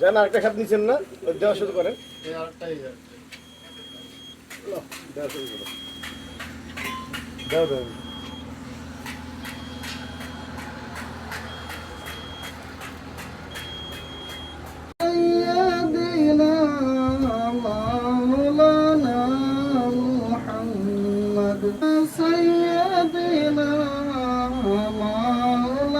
যান আরেকটা খাত নিচ্ছেন না? দেওয়া শুরু করেন। এই আরেকটাই নাও, দেওয়া শুরু করো। দাও سيدنا